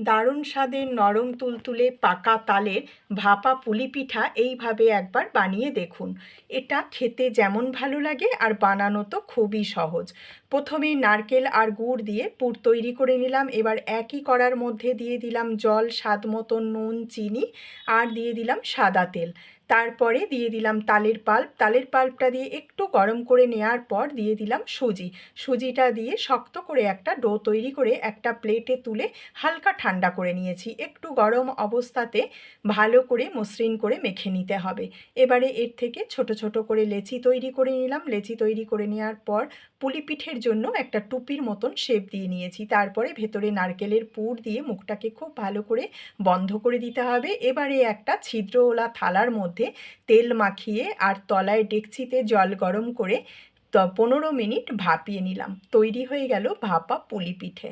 দারুণ স্বাদের নরম তুলতুলে পাকা তালের ভাপা পুলি পিঠা এইভাবে একবার বানিয়ে দেখুন। এটা খেতে যেমন ভালো লাগে আর বানানো তো খুবই সহজ। প্রথমে নারকেল আর গুড় দিয়ে পুর তৈরি করে নিলাম। এবার একই করার মধ্যে দিয়ে দিলাম জল, স্বাদ মতো নুন, চিনি আর দিয়ে দিলাম সাদা তেল। তারপরে দিয়ে দিলাম তালের পাল্প। তালের পাল্পটা দিয়ে একটু গরম করে নেওয়ার পর দিয়ে দিলাম সুজি। সুজিটা দিয়ে শক্ত করে একটা ডো তৈরি করে একটা প্লেটে তুলে হালকা ঠান্ডা করে নিয়েছি। একটু গরম অবস্থাতে ভালো করে মসৃণ করে মেখে নিতে হবে। এবারে এর থেকে ছোট ছোট করে লেচি তৈরি করে নিলাম। লেচি তৈরি করে নেওয়ার পর পুলি পিঠের জন্য একটা টুপির মতন শেপ দিয়ে নিয়েছি। তারপরে ভেতরে নারকেলের পুর দিয়ে মুখটাকে খুব ভালো করে বন্ধ করে দিতে হবে। এবারে একটা ছিদ্রওয়ালা থালার মধ্যে তেল মাখিয়ে আর তলায় ডেকচিতে জল গরম করে পনেরো মিনিট ভাপিয়ে নিলাম। তৈরি হয়ে গেল ভাপা পুলি পিঠে